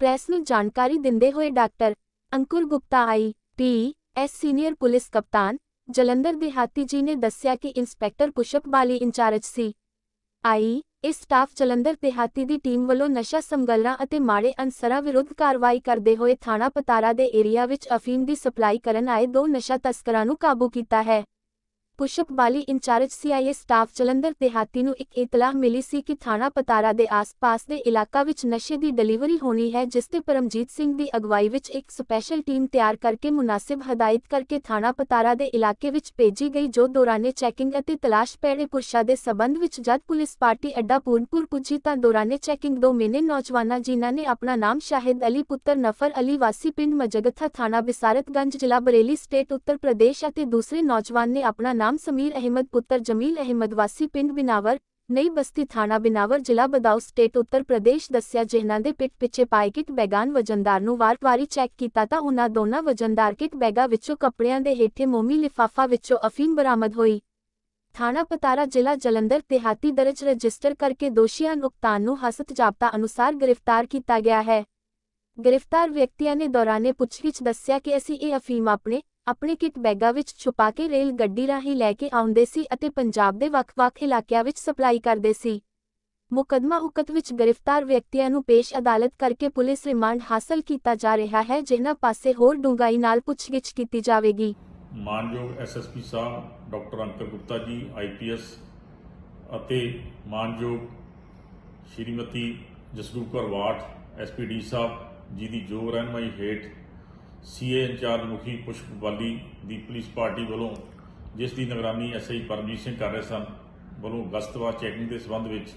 Press ਨੂੰ ਜਾਣਕਾਰੀ ਦਿੰਦੇ ਹੋਏ doctor Ankur Gupta, I. P S. Senior police ਕਪਤਾਨ ਜਲੰਧਰ ਦਿਹਾਤੀ ਜੀ ਨੇ ਦੱਸਿਆ ਕਿ inspector Pushp Bali incharge C. I. ਇਸ ਸਟਾਫ ਜਲੰਧਰ ਦੇਹਾਤੀ ਦੀ ਟੀਮ ਵੱਲੋਂ ਨਸ਼ਾ ਸਮਗਲਰਾਂ ਅਤੇ ਮਾੜੇ ਅਨਸਰਾਂ ਵਿਰੁੱਧ ਕਾਰਵਾਈ ਕਰਦੇ ਹੋਏ ਥਾਣਾ ਪਤਾਰਾ ਦੇ ਏਰੀਆ ਵਿੱਚ ਅਫੀਮ ਦੀ ਸਪਲਾਈ ਕਰਨ ਆਏ ਦੋ ਨਸ਼ਾ ਤਸਕਰਾਂ ਨੂੰ ਕਾਬੂ ਕੀਤਾ ਹੈ। Pushp Bali incharge CIA staff Jalandhar ਦੇਹਾਤੀ ਨੂੰ ਇੱਕ ਇਤਲਾਹ ਮਿਲੀ ਸੀ ਕਿ ਥਾਣਾ ਪਤਾਰਾ ਦੇ ਆਸ-ਪਾਸ ਦੇ ਇਲਾਕਾ ਵਿੱਚ ਨਸ਼ੇ ਦੀ ਡਿਲੀਵਰੀ ਹੋਣੀ ਹੈ, ਜਿਸ ਤੇ ਪਰਮਜੀਤ ਸਿੰਘ ਦੀ ਅਗਵਾਈ ਵਿੱਚ ਇੱਕ ਸਪੈਸ਼ਲ ਟੀਮ ਤਿਆਰ ਕਰਕੇ ਮੁਨਾਸਿਬ ਹਦਾਇਤ ਕਰਕੇ ਥਾਣਾ ਪਤਾਰਾ ਦੇ ਇਲਾਕੇ ਵਿੱਚ ਭੇਜੀ ਗਈ, ਜੋ ਦੌਰਾਨੇ ਚੈਕਿੰਗ ਅਤੇ ਤਲਾਸ਼ ਪੈੜੇ ਪੁਰਸ਼ਾ ਦੇ ਸਬੰਧ ਵਿੱਚ ਜਦ ਪੁਲਿਸ ਪਾਰਟੀ ਅੱਡਾ ਪੂਰਨਪੁਰ ਪੁੱਜੀ ਤਾਂ ਦੌਰਾਨੇ ਚੈਕਿੰਗ ਦੋ ਮੇਨੇ ਨੌਜਵਾਨਾਂ ਜਿਨ੍ਹਾਂ ਨੇ ਆਪਣਾ ਨਾਮ ਸ਼ਾਹਿਦ ਅਲੀ, ਪੁੱਤਰ ਨਫਰ ਅਲੀ, ਵਾਸੀ ਪਿੰਡ ਮਜਗਥਾ ਥਾਣਾ ਬਿਸਾਰਤਗੰਜ ਜ਼ਿਲ੍ਹਾ ਬਰੇਲੀ ਸਟੇਟ, ਉੱਤਰ ਪ੍ਰਦੇਸ਼ ਅਤੇ ਦੂਸਰੇ ਨੌਜਵਾਨ ਨੇ ਆਪਣਾ ਨਾਮ ਸਮੀਰ ਅਹਿਮਦ, ਪੁੱਤਰ ਜਮੀਲ ਅਹਿਮਦ, ਵਾਸੀ ਪਿੰਡ ਬਿਨਾਵਰ, ਨਈ ਬਸਤੀ ਥਾਣਾ ਬਿਨਾਵਰ, ਜ਼ਿਲ੍ਹਾ ਬਦਾਊ ਸਟੇਟ, ਉੱਤਰ ਪ੍ਰਦੇਸ਼, ਦੱਸਿਆ ਜਿਨ੍ਹਾਂ ਦੇ ਪਿੱਠ ਪਿੱਛੇ ਪਾਏ ਕਿਟ ਬੈਗਾਨ ਵਜਨਦਾਰ ਨੂੰ ਵਾਰ-ਵਾਰੀ ਚੈੱਕ ਕੀਤਾ ਤਾਂ ਉਹਨਾਂ ਦੋਨਾਂ ਵਜਨਦਾਰ ਕਿਟ ਬੈਗਾ ਵਿੱਚੋਂ ਕੱਪੜਿਆਂ ਦੇ ਹੇਠੇ ਮੋਮੀ ਲਿਫਾਫਾ ਵਿੱਚੋਂ ਅਫੀਮ ਬਰਾਮਦ ਹੋਈ। ਥਾਣਾ ਪਤਾਰਾ, ਜ਼ਿਲ੍ਹਾ ਜਲੰਧਰ, ਦਿਹਾਤੀ ਦਰਜ ਰਜਿਸਟਰ ਕਰਕੇ ਦੋਸ਼ੀਆਂ ਨੁਕਤਾਨ ਨੂੰ ਹਸਤ ਜਾਬਤਾ ਅਨੁਸਾਰ ਗ੍ਰਿਫਤਾਰ ਕੀਤਾ ਗਿਆ ਹੈ। ਗ੍ਰਿਫਤਾਰ ਵਿਅਕਤੀਆਂ ਨੇ ਦੌਰਾਨੇ ਪੁੱਛਗਿੱਛ ਦੱਸਿਆ ਕਿ ਅਸੀਂ ਇਹ ਅਫੀਮ ਆਪਣੇ ਆਪਣੇ ਕਿਟ ਬੈਗਾ ਵਿੱਚ ਛੁਪਾ ਕੇ ਰੇਲ ਗੱਡੀ ਰਾਹੀਂ ਲੈ ਕੇ ਆਉਂਦੇ ਸੀ ਅਤੇ ਪੰਜਾਬ ਦੇ ਵੱਖ-ਵੱਖ ਇਲਾਕਿਆਂ ਵਿੱਚ ਸਪਲਾਈ ਕਰਦੇ ਸੀ। ਮੁਕਦਮਾ ਉਕਤ ਵਿੱਚ ਗ੍ਰਿਫਤਾਰ ਵਿਅਕਤੀਆਂ ਨੂੰ ਪੇਸ਼ ਅਦਾਲਤ ਕਰਕੇ ਪੁਲਿਸ ਰਿਮਾਂਡ ਹਾਸਲ ਕੀਤਾ ਜਾ ਰਿਹਾ ਹੈ, ਜਿਨ੍ਹਾਂ ਪਾਸੇ ਹੋਰ ਡੂੰਘਾਈ ਨਾਲ ਪੁੱਛਗਿੱਛ ਕੀਤੀ ਜਾਵੇਗੀ। ਮਾਨਯੋਗ ਐਸਐਸਪੀ ਸਾਹਿਬ ਡਾਕਟਰ ਅੰਕਰ ਗੁਪਤਾ ਜੀ ਆਈਪੀਐਸ ਅਤੇ ਮਾਨਯੋਗ ਸ਼੍ਰੀਮਤੀ ਜਸਰੂਪ ਕੌਰ ਵਾਟ ਐਸਪੀਡੀ ਸਾਹਿਬ ਜੀ ਦੀ ਜੋ ਰਹਿਨਮਾਈ ਹੇਠ ਸੀਏ ਇੰਚਾਰਜ ਮੁਖੀ ਪੁਸ਼ਪ ਬਾਲੀ ਦੀ ਪੁਲਿਸ ਪਾਰਟੀ ਵੱਲੋਂ, ਜਿਸ ਦੀ ਨਿਗਰਾਨੀ ਐਸਆਈ ਪਰਮਜੀਤ ਸਿੰਘ ਕਰ ਰਹੇ ਸਨ, ਵੱਲੋਂ ਗਸ਼ਤਵਾ ਚੈਕਿੰਗ ਦੇ ਸੰਬੰਧ ਵਿੱਚ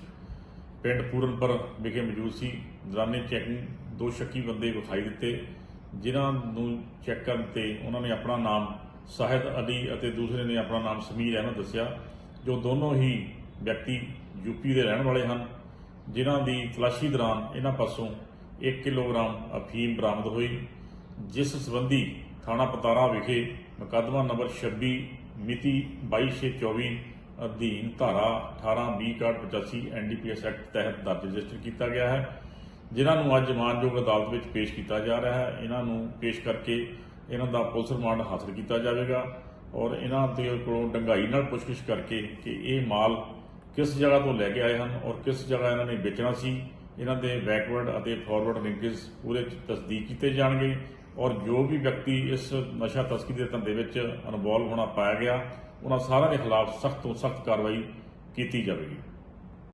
ਪਿੰਡ ਪੂਰਨਪੁਰ ਵਿਖੇ ਮੌਜੂਦ ਸੀ। ਦੌਰਾਨੇ ਚੈਕਿੰਗ ਦੋ ਸ਼ੱਕੀ ਬੰਦੇ ਵਿਖਾਈ ਦਿੱਤੇ, ਜਿਨ੍ਹਾਂ ਨੂੰ ਚੈੱਕ ਕਰਨ ਤੇ ਉਹਨਾਂ ਨੇ ਆਪਣਾ ਨਾਮ ਸਾਹਿਦ ਅਲੀ ਅਤੇ ਦੂਸਰੇ ਨੇ ਆਪਣਾ ਨਾਮ ਸਮੀਰ ਅਹਿਮਦ ਦੱਸਿਆ, ਜੋ ਦੋਨੋਂ ਹੀ ਵਿਅਕਤੀ ਯੂਪੀ ਦੇ ਰਹਿਣ ਵਾਲੇ ਹਨ, ਜਿਨ੍ਹਾਂ ਦੀ ਤਲਾਸ਼ੀ ਦੌਰਾਨ ਇਹਨਾਂ ਪਾਸੋਂ 1 ਕਿਲੋਗ੍ਰਾਮ ਅਫੀਮ ਬਰਾਮਦ ਹੋਈ। ਜਿਸ ਸੰਬੰਧੀ ਥਾਣਾ ਪਤਾਰਾ ਵਿਖੇ ਮੁਕੱਦਮਾ ਨੰਬਰ 26 ਮਿਤੀ 22/6/24 ਅਧੀਨ ਧਾਰਾ 18-20-85 ਐਨਡੀਪੀਐਸ ਐਕਟ ਤਹਿਤ ਦਰਜ ਰਜਿਸਟਰ ਕੀਤਾ ਗਿਆ ਹੈ। ਜਿਨ੍ਹਾਂ ਨੂੰ ਅੱਜ ਮਾਨਯੋਗ ਅਦਾਲਤ ਵਿੱਚ ਪੇਸ਼ ਕੀਤਾ ਜਾ ਰਿਹਾ ਹੈ ਇਹਨਾਂ ਨੂੰ ਪੇਸ਼ ਕਰਕੇ ਇਹਨਾਂ ਦਾ ਪੁਲਿਸ ਰਿਮਾਂਡ ਹਾਸਲ ਕੀਤਾ ਜਾਵੇਗਾ ਔਰ ਇਹਨਾਂ ਦੇ ਕੋਲੋਂ ਡੰਗਾਈ ਨਾਲ ਪੁੱਛਗਿੱਛ ਕਰਕੇ ਕਿ ਇਹ ਮਾਲ ਕਿਸ ਜਗ੍ਹਾ ਤੋਂ ਲੈ ਕੇ ਆਏ ਹਨ ਔਰ ਕਿਸ ਜਗ੍ਹਾ ਇਹਨਾਂ ਨੇ ਵੇਚਣਾ ਸੀ ਇਹਨਾਂ ਦੇ ਬੈਕਵਰਡ ਅਤੇ ਫਾਰਵਰਡ ਲਿੰਕੇਜ ਪੂਰੇ ਤਸਦੀਕ ਕੀਤੇ ਜਾਣਗੇ ਔਰ ਜੋ ਵੀ ਵਿਅਕਤੀ ਇਸ ਨਸ਼ਾ ਤਸਕਰੀ ਦੇ ਧੰਦੇ ਵਿੱਚ ਇਨਵੋਲਵ ਹੋਣਾ ਪਾਇਆ ਗਿਆ, ਉਹਨਾਂ ਸਾਰਿਆਂ ਦੇ ਖਿਲਾਫ ਸਖਤ ਤੋਂ ਸਖਤ ਕਾਰਵਾਈ ਕੀਤੀ ਜਾਵੇਗੀ।